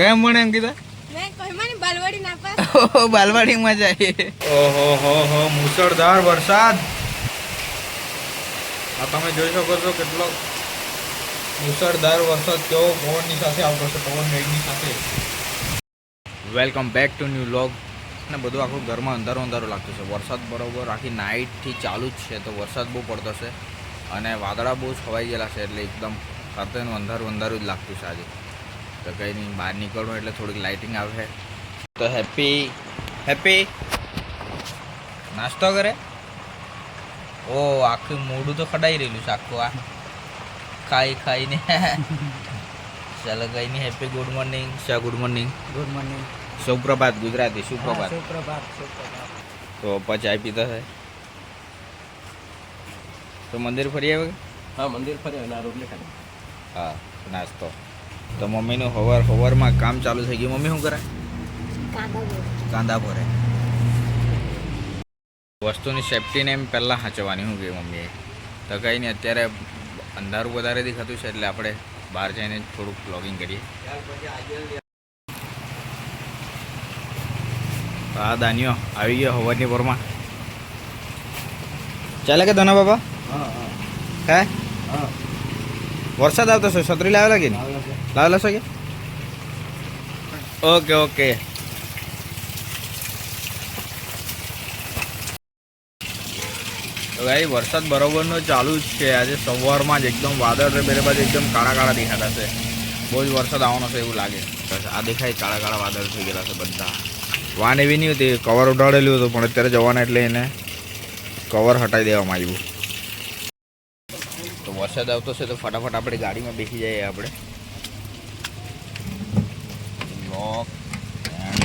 કયા મળે અંકિતા કીધા? બાલવાડી ના બાલવાડીમાં જાય. ઓહો હો હો મુસળધાર વરસાદ. આ તમે જોઈ શકો છો કેટલો મુસળધાર વરસાદ કેવો પવનની સાથે આવતો છે પવન વેગની સાથે. Welcome back to new vlog ને બધું આખું ઘરમાં અંધારું અંધારું લાગતું છે. વરસાદ બરોબર આખી નાઇટથી ચાલુ જ છે તો વરસાદ બહુ પડતો છે અને વાદળા બહુ છવાઈ ગયેલા છે એટલે એકદમ ખાતેનું અંધારું અંધારું જ લાગતું છે આજે. તો કંઈ નહીં બહાર નીકળવું એટલે થોડીક લાઇટિંગ આવે તો હેપી હેપી નાસ્તો કરે? ઓ આખું મોઢું તો ખડાઈ રહેલું છે આખું આ ખાઈ ખાઈને. ચાલો કઈ નહીં હેપી ગુડ મોર્નિંગ શા ગુડ મોર્નિંગ ગુડ મોર્નિંગ સુપ્રભાત ગુજરાતી સુપ્રભાત. સુપ્રભાત સુપ્રભાત. તો પપ્પા ચાય પીતા છે. તો મંદિર ફરી આવે હા મંદિર ફર્યો અને આ રોટલી ખાધી. હા નાસ્તો. તો મમ્મીનું હવાર હવારમાં કામ ચાલુ થઈ ગયું. મમ્મી શું કરે? કાંદા ભરે. વસ્તુની સેફટીને એમ પહેલાં હાંચવાની શું કહ્યું મમ્મીએ? તો કંઈ નહીં અત્યારે અંધારું વધારે દેખાતું છે એટલે આપણે બહાર જઈને થોડુંક બ્લોગિંગ કરીએ. આ દાનિયો આવી ગયો હવારની પોરમાં. ચાલે કે ધના બાબા હા હા. હે? વરસાદ આવતો છે છત્રી લાવેલા કે નહીં લાવેલા છે કે ઓકે ઓકે ભાઈ વરસાદ બરોબરનો ચાલુ જ છે. આજે સવારમાં જ એકદમ વાદળ રે બેરે બાજુ એકદમ કાળા કાળા દેખાતા છે. બહુ જ વરસાદ આવવાનો છે એવું લાગે. આ દેખાય કાળા કાળા વાદળ થઈ ગયેલા છે બધા. વાન એવી નહીં હતી કવર ઉડાડેલું હતું, પણ અત્યારે જવાના એટલે એને કવર હટાવી દેવામાં આવ્યું. તો વરસાદ આવતો છે તો ફટાફટ આપણે ગાડીમાં બેસી જઈએ આપણે. Vlog and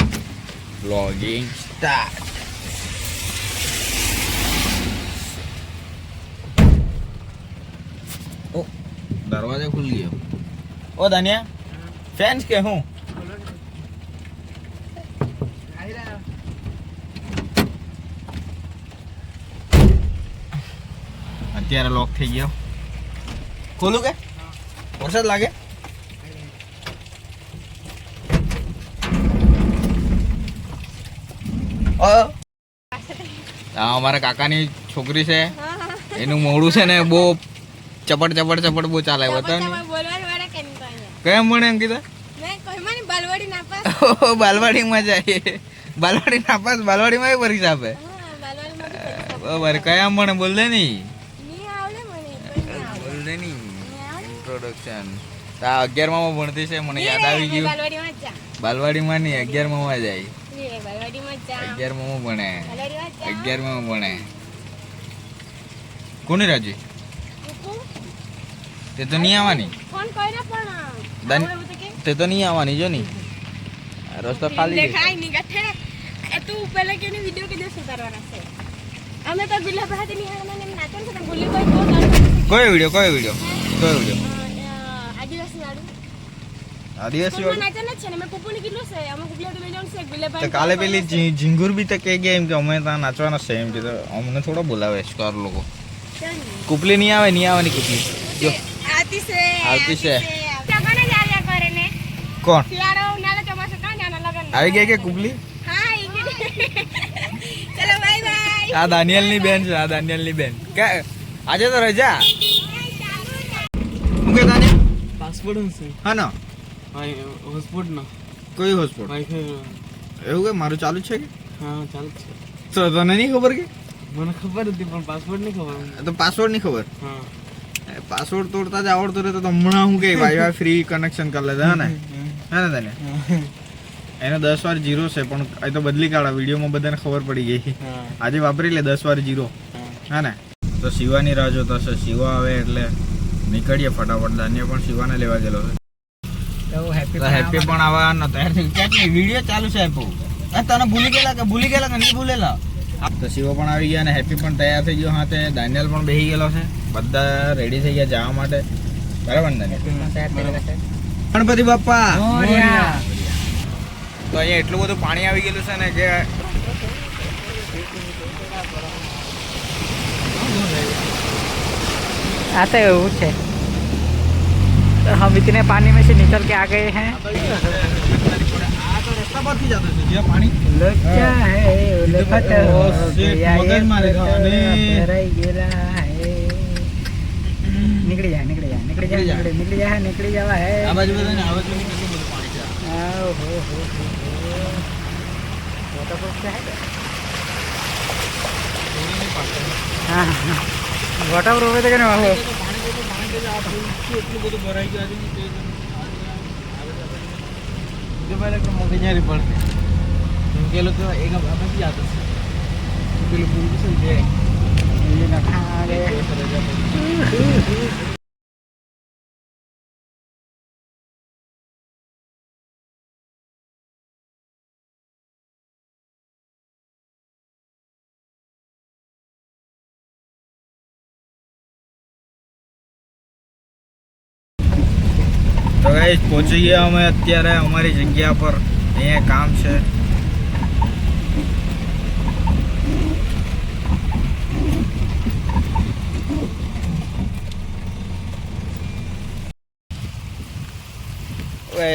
blogging start. Oh, દરવાજા ખુલી ગયો ઓ દાનિયા ફેન્સ કે હું અત્યારે લોક થઈ ગયો. ખોલું કે? વરસાદ લાગે અ, આ અમારા કાકાની છોકરી છે. એનું મોડું છે ને બહુ ચપટ ચપટ ચપટ બહુ ચાલે કેમ તો અહીંયા? કયા મળે અંકિતા મેં કહેવાની બાલવાડી ના પાસ. બાલવાડીમાં જાય. પરીક્ષા આપે. બાલવાડીમાં બરાબર કયા મને બોલ દે નહીં મને બોલ દે નહીં ઇન્ટ્રોડક્શન આ અગિયારમાં ભણતી છે મને યાદ આવી ગયું. બાલવાડીમાં બાલવાડીમાં નહીં અગિયારમાં જાય. અગિયારમાં ભણે? કોની રાજી તે તો? નહીં આવવાની? તે તો નહીં જો નહીં. રસ્તો ખાલી દેખાય નહીં ગઠે તું પહેલા કેની વિડિયો કે છે? અમે તો બિલ્લા પાસે નહીં હાલના ને નાચવાનું છે બોલી કોઈ તારું કયો વીડિયો કયો વીડિયો કાલે પેલી ઝીંગુર બી તો કે ગયા એમ કે અમે ત્યાં નાચવાના છે એમ કીધું અમને થોડો બોલાવે સ્ટાર લોકો. કુપલી નહીં આવે નહીં આવવાની કુપલી. જો. આવતી છે. ને? કોણ? કાં આવી ગયા કે કુપલી? હા દાનિયલ ગઈ. ચલો બાય બાય આ દાનિયલની બેન છે આ દાનિયલની બેન. કે આજે તો રજા. હું કે દાનિયલ. પાસપોર્ટ હશે હા ના. હા હોસ્પોર્ટ ના. કોઈ હોસ્પોર્ટ એવું કે મારું ચાલુ છે કે? હા ચાલુ છે. તો તને નહીં ખબર કે? મને ખબર હતી પણ પાસવર્ડ નહીં ખબર તો પાસવર્ડ નહીં ખબર? હા. પાસવર્ડ તોડતા જ આવડતો રહે તો હમણાં હું કે વાઈફાઈ ફ્રી કનેક્શન કરી લેતા હા ને? હા ને તને? એનો દસ વાર જીરો છે પણ એ તો બદલી કાઢા વિડીયોમાં બધાને ખબર પડી ગઈ. હા. આજે વાપરી લે દસ વાર જીરો હા. હા ને? તો શિવાની રાહ જોતા છે શિવા આવે એટલે નીકળીએ ફટાફટ. દાન્ય પણ શિવાને લેવા ગયેલો છે. તો હેપી પણ આવવાનો. તૈયાર કેટલી વીડિયો ચાલુ છે હેપુ તને ભૂલી ગયેલા કે ભૂલી ગયેલા કે નહીં ભૂલેલા? તો શિવો પણ આવી ગયા અને હેપી પણ તૈયાર થઈ ગયો. હાથે દાનિયલ પણ બેસી ગયેલો છે. બધા રેડી થઈ ગયા જવા માટે. બરાબર ને ગણપતિ બાપા! તો અહીંયા એટલું બધું પાણી આવી ગયેલું છે ને કે આ તો એવું છે. तो हम इतने पानी में से निकल के आ गए हैं। है निकली जावा है। वाटर प्रूफ है वाटर प्रूफ है। तो क्या? કેટલું પાણી કેટલું આ ફૂલ એટલું બધું ભરાઈ ગયું આજે તે જો પહેલા કે મોટી ન્યારી પડતી કેમ કે લોકો એક આપણે બી જતો છે પેલું પૂલ છે ને ગાઈસ પહોંચી ગયા અમે અત્યારે અમારી જગ્યા પર. અહીંયા કામ છે.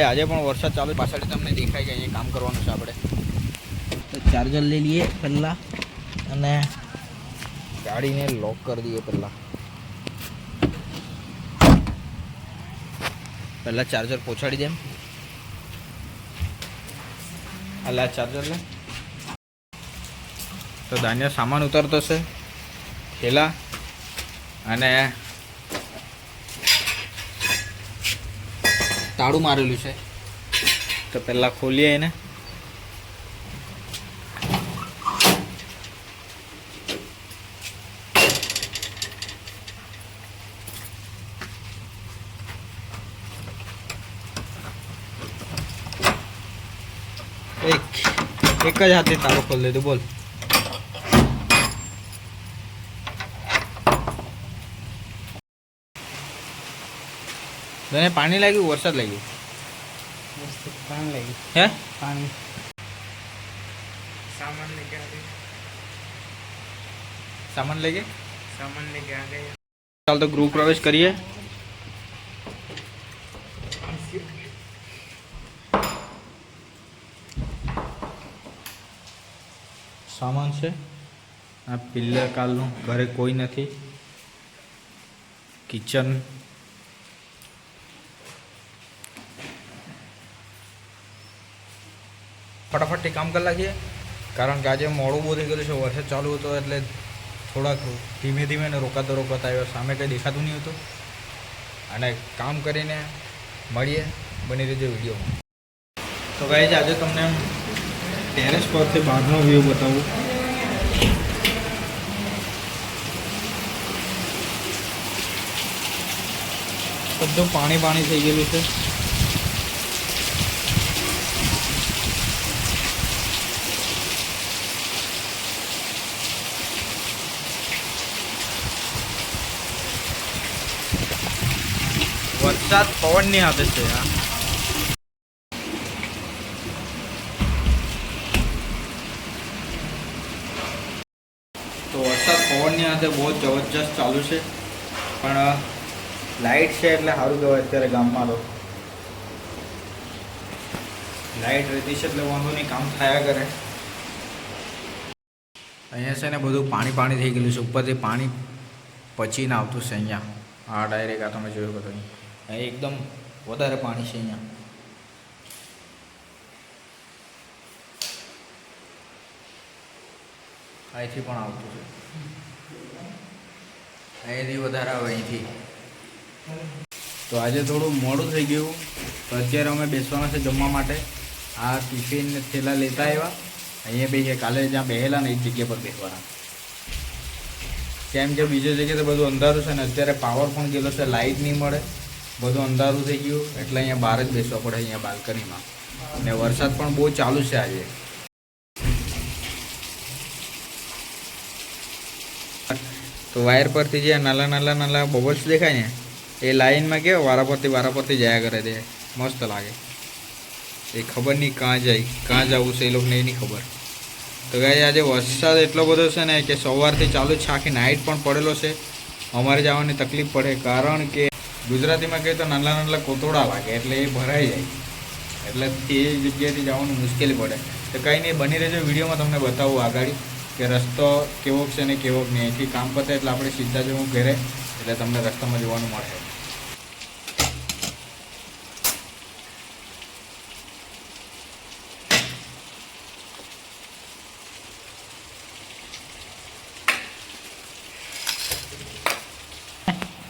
આજે પણ વરસાદ ચાલુ પાછળ તમને દેખાય કે અહીંયા કામ કરવાનું છે આપણે. તો ચાર્જર લઈ લઈએ પહેલાં અને ગાડીને લોક કરી દઈએ પહેલાં. પહેલાં ચાર્જર પહોંચાડી દેમ અલા ચાર્જર લે તો દાનિયા સામાન ઉતરતો છે. થેલા અને તાળું મારેલું છે. તો પહેલાં ખોલીએ એને. એક એક જ હાથે તાળું ખોલી દીધું બોલ તને પાણી લાગ્યું વરસાદ લાગ્યું पानी लगी હે पानी सामान लेके आ गए સામાન લઈ ગયે सामान लेके आ गए ચાલ તો ગૃહ પ્રવેશ કરીએ સામાન છે? આ પિલ્લર કાલનું ઘરે કોઈ નથી. કિચન. ફટાફટથી કામ કરી નાખીએ. કારણ કે આજે મોડું બહુ થઈ ગયું છે, વરસાદ ચાલુ હતો એટલે થોડાક ધીમે ધીમે ને રોકાતો રોકાતા આવ્યો. સામે કંઈ દેખાતું નહીં હતું. અને કામ કરીને મળીએ બની રીતે વિડીયોમાં. તો કહે છે આજે તમને ટેરેસ પરથી બહારનો વ્યૂ બતાવું. બધું પાણી પાણી થઈ ગયેલું છે. વરસાદ પવનની આપે છે આ તો વરસાદ પવનની સાથે બહુ જબરજસ્ત ચાલુ છે. પણ લાઇટ છે એટલે સારું કહેવાય અત્યારે ગામમાં તો. લાઇટ રહેતી છે એટલે વાંધો નહીં, કામ થયા કરે અહીંયા છે ને બધું પાણી પાણી થઈ ગયેલું છે. ઉપરથી પાણી પચીને આવતું છે અહીંયા. આ ડાયરેક્ટ આ તમે જોયું બધું અહીં. એકદમ વધારે પાણી છે અહીંયા. અહીંથી પણ આવતું છે. અહીંથી વધારે આવે અહીંથી. તો આજે થોડું મોડું થઈ ગયું. તો અત્યારે અમે બેસવાના છે જમવા માટે. આ ટિફિન થેલા લેતા આવ્યા. અહીંયા બેસીએ કાલે જ્યાં બેહેલા ને એ જગ્યા પર બેસવાના. કેમ કે બીજી જગ્યાએ બધું અંધારું છે ને અત્યારે પાવર પણ ગયેલો છે. લાઇટ નહીં મળે. બધું અંધારું થઈ ગયું. એટલે અહીંયા બહાર જ બેસવા પડે અહીંયા બાલ્કનીમાં અને વરસાદ પણ બહુ ચાલુ છે આજે. તો વાયર પરથી જે નાના નાના નાના બબલ્સ દેખાય ને, એ લાઇનમાં કેવા વારા પરથી જયા કરે તે મસ્ત લાગે. એ ખબર નહીં કાં જાય, કાં જવું છે એ લોકોને એ નહીં ખબર. તો ગાય આજે વરસાદ એટલો બધો છે ને કે સવારથી ચાલુ છે. આખી નાઇટ પણ પડેલો છે. અમારે જવાની તકલીફ પડે કારણ કે ગુજરાતીમાં કહીએ તો નાના નાના કોતોડા લાગે એટલે એ ભરાઈ જાય. એટલે એ જગ્યાએથી જવાનું મુશ્કેલી પડે. તો કંઈ નહીં, બની રહેજો. વિડીયોમાં તમને બતાવું આગળ. કે રસ્તો કેવો છે ને કેવો નહીં અહીંથી કામ પતે એટલે આપણે સીધા જવું ઘરે એટલે તમને રસ્તામાં જોવાનું મળે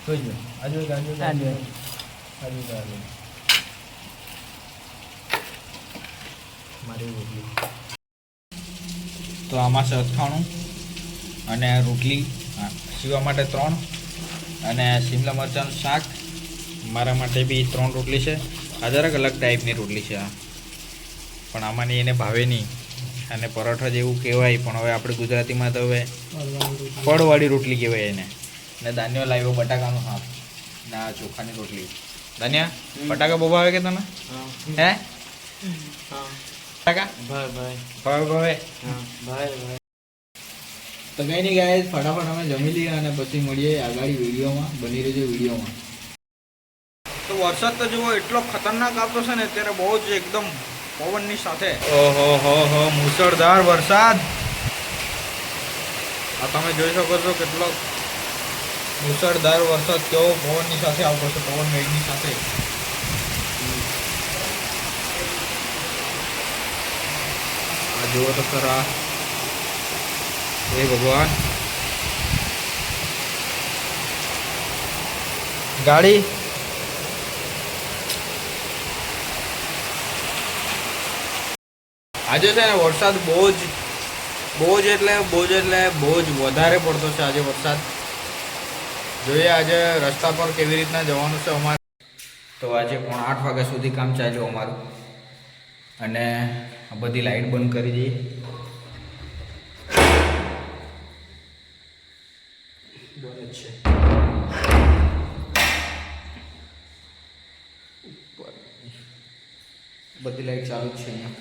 આજુ આજુ આજુ. આજુ આજુ મારી તો આમાં છે અથાણું અને રોટલી શિવા માટે ત્રણ અને શિમલા મરચાંનું શાક. મારા માટે બી ત્રણ રોટલી છે. આ જરાક અલગ ટાઈપની રોટલી છે આ. પણ આમાંની એને ભાવે નહીં. અને પરોઠા જેવું કહેવાય પણ હવે આપણે ગુજરાતીમાં તો હવે ફળવાળી રોટલી. કહેવાય એને. ને દાન્યો લાવ્યો બટાકાનો શાક ને આ ચોખાની રોટલી. દાન્યા બટાકા બહુ ભાવે કે તને હા. તો કઈ નહીં ગાય ફટાફટ અમે જમી લઈએ અને પછી મળીએ આગળ વિડીયોમાં બની રહેજો વિડીયોમાં. તો વરસાદ તો જુઓ એટલો ખતરનાક આવતો છે ને અત્યારે બહુ જ એકદમ પવનની સાથે. ઓહો હો હો મુસળધાર વરસાદ. આ તમે જોઈ શકો છો કેટલો મુસળધાર વરસાદ કેવો પવનની સાથે આવતો છે પવન વેગની સાથે. જુઓ તો ખરા હે ભગવાન ગાડી આજે છે ને વરસાદ બહુ જ બહુ જ એટલે બહુ જ એટલે બહુ જ વધારે પડતો છે આજે વરસાદ. જોઈએ આજે રસ્તા પર કેવી રીતના જવાનું છે અમારે. તો આજે પણ આઠ વાગ્યા સુધી કામ ચાલ્યું અમારું. અને આ બધી લાઈટ બંધ કરી દઈએ. બંધ છે. બધી લાઈટ ચાલુ જ છે અહીંયા.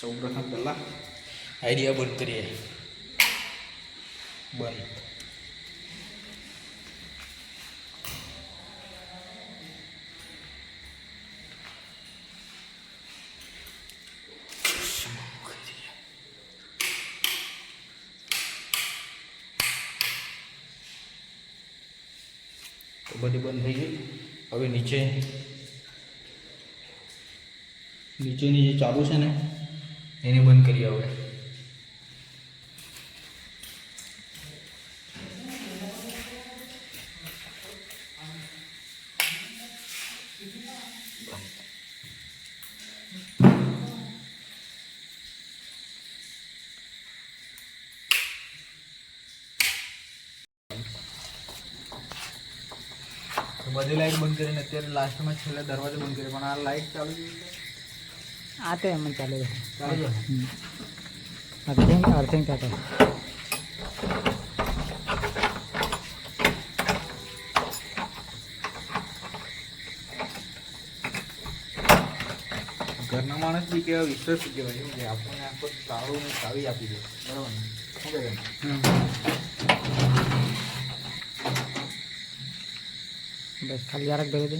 સૌ પ્રથમ પહેલાં આઈડિયા બંધ કરીએ. બંધ. બધી બંધ થઈ ગઈ. હવે નીચે, નીચેની જે ચાલુ છે ને, એને બંધ કરીએ હવે તો બધી લાઈટ બંધ કરીને અત્યારે લાસ્ટમાં છેલ્લે દરવાજો બંધ કર્યો. પણ આ લાઈટ ચાલુ આ તો એમ ચાલે ચાલુ છે અર્થિંગ અર્થિંગ થતો ઘરના માણસ બી કેવા વિશ્વાસ કહેવાય કે આપણને આખો તાળું ચાવી આપી દે. બરાબર ને? શું કહે બસ ખાલી જરાક ભરી દે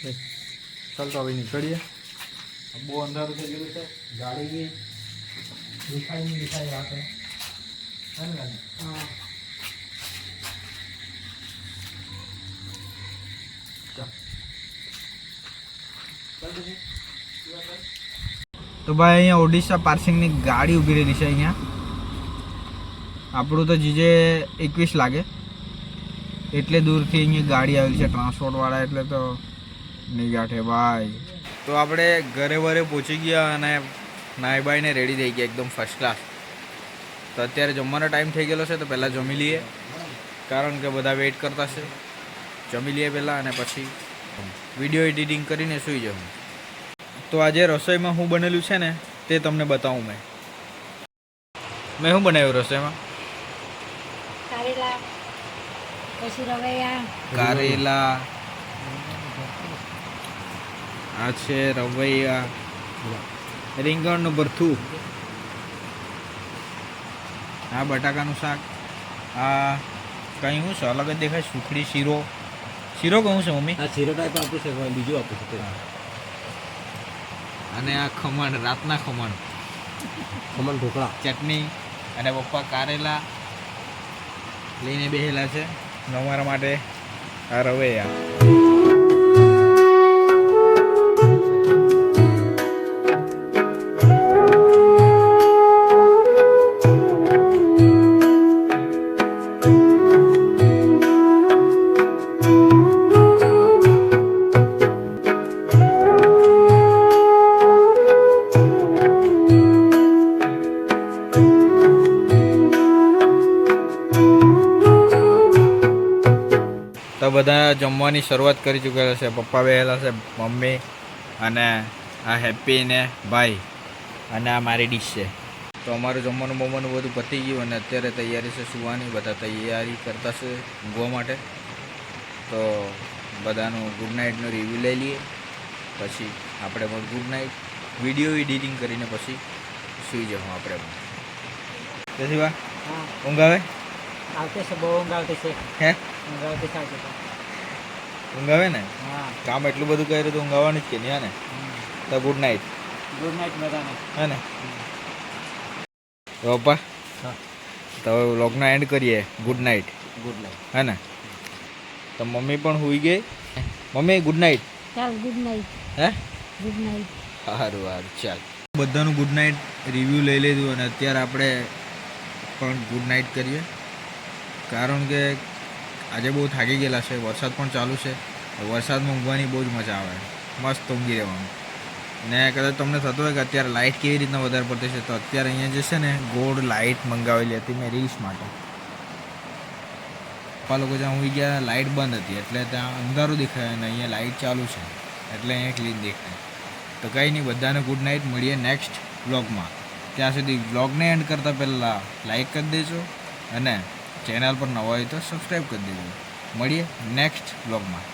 બસ ચાલ તો હવે નીકળીએ બહુ અંધારું થઈ ગયું છે ગાડી બી દેખાય નહીં દેખાય રાતે હે ને ગાડી? ચાલ. ચાલ પછી. તો ભાઈ અહીંયા ઓડિશા પાર્સિંગની ગાડી ઊભી રહેલી છે અહીંયા આપણું તો જીજે એકવીસ લાગે એટલે દૂરથી અહીંયા ગાડી આવેલી છે, ટ્રાન્સપોર્ટવાળા, એટલે તો નહીં ભાઈ. તો આપણે ઘરે વરે પહોંચી ગયા અને નાઈ બાઈને રેડી થઈ ગયા, એકદમ ફર્સ્ટ ક્લાસ તો અત્યારે જમવાનો ટાઈમ થઈ ગયેલો છે, તો પહેલાં જમી લઈએ. કારણ કે બધા વેઇટ કરતા છે. જમી લઈએ પહેલાં અને પછી વીડિયો એડિટિંગ કરીને સૂઈ જવું. તો આજે રસોઈમાં હું બનેલું છે ને, તે તમને બતાવું મેં. મેં શું બનાવ્યું રસોઈમાં કારેલા પછી રવૈયા કારેલા. આ છે રવૈયા. રીંગણનું ભરથું. આ બટાકાનું શાક. આ કંઈ શું છે? અલગ જ દેખાય. સુખડી શીરો. શીરો કહું છે મમ્મી. આ શીરો ટાઈપ આપું છે બીજું આપું છે અને આ ખમણ રાતના ખમણ. ખમણ ઢોકળા. ચટણી. અને પપ્પા કારેલા. લઈને બેસેલા છે. અને અમારા માટે રવૈયા. બધા જમવાની શરૂઆત કરી ચૂકેલા છે. પપ્પા બેસેલા છે, મમ્મી અને આ હેપ્પી ને ભાઈ અને આ મારી ડીશ છે. તો અમારું જમવાનું બમવાનું બધું પતી ગયું અને અત્યારે તૈયારી છે સુવાની. બધા તૈયારી કરતા છે ઊંઘવા માટે. તો બધાનું ગુડ નાઇટનું રિવ્યૂ લઈ લઈએ. પછી આપણે પણ ગુડ નાઇટ વીડિયો એડિટિંગ કરીને પછી સૂઈ જવું આપણે પણ. તેથી વા ઊંઘ આવે? આવતી બહુ ઊંઘ આવતી છે. હે? ઊંઘ આવતી છે ઊંઘ આવે ને? હા. કામ એટલું બધું કર્યું તો ઊંઘ આવવાની જ કે નહીં ને? તો ગુડ નાઇટ ગુડ નાઇટ બધાને. હે ને? તો પપ્પા હા. તો હવે વ્લોગનો એન્ડ કરીએ. ગુડ નાઇટ ગુડ નાઇટ હે ને? તો મમ્મી પણ હોઈ ગઈ. મમ્મી ગુડ નાઇટ ચાલ ગુડ નાઇટ હે? ગુડ નાઇટ સારું સારું ચાલ. બધાનું ગુડ નાઇટ રિવ્યૂ લઈ લીધું અને અત્યારે આપણે પણ ગુડ નાઇટ કરીએ. કારણ કે આજે બહુ થાકી ગયેલા છે, વરસાદ પણ ચાલુ છે, વરસાદમાં ઊંઘવાની બહુ જ મજા આવે, મસ્ત ઊંઘી રહેવાનું. ને કદાચ તમને થતું હોય કે અત્યારે લાઇટ કેવી રીતના વધારે પડતી છે, તો અત્યારે અહીંયા જે છે ને, ગોળ લાઇટ મંગાવેલી હતી મેં રીલ્સ માટે. પપ્પા લોકો જ્યાં હોઈ ગયા લાઇટ બંધ હતી, એટલે ત્યાં અંધારું દેખાય અને અહીંયા લાઇટ ચાલુ છે, એટલે અહીંયા ક્લીન દેખાય. તો કંઈ નહીં, બધાને ગુડ નાઇટ, મળીએ નેક્સ્ટ વ્લોગમાં. ત્યાં સુધી વ્લોગને એન્ડ કરતાં પહેલાં લાઇક કરી દેજો અને ચેનલ પર નવા હોય તો સબસ્ક્રાઈબ કરી દેજો. મળીએ નેક્સ્ટ બ્લોગમાં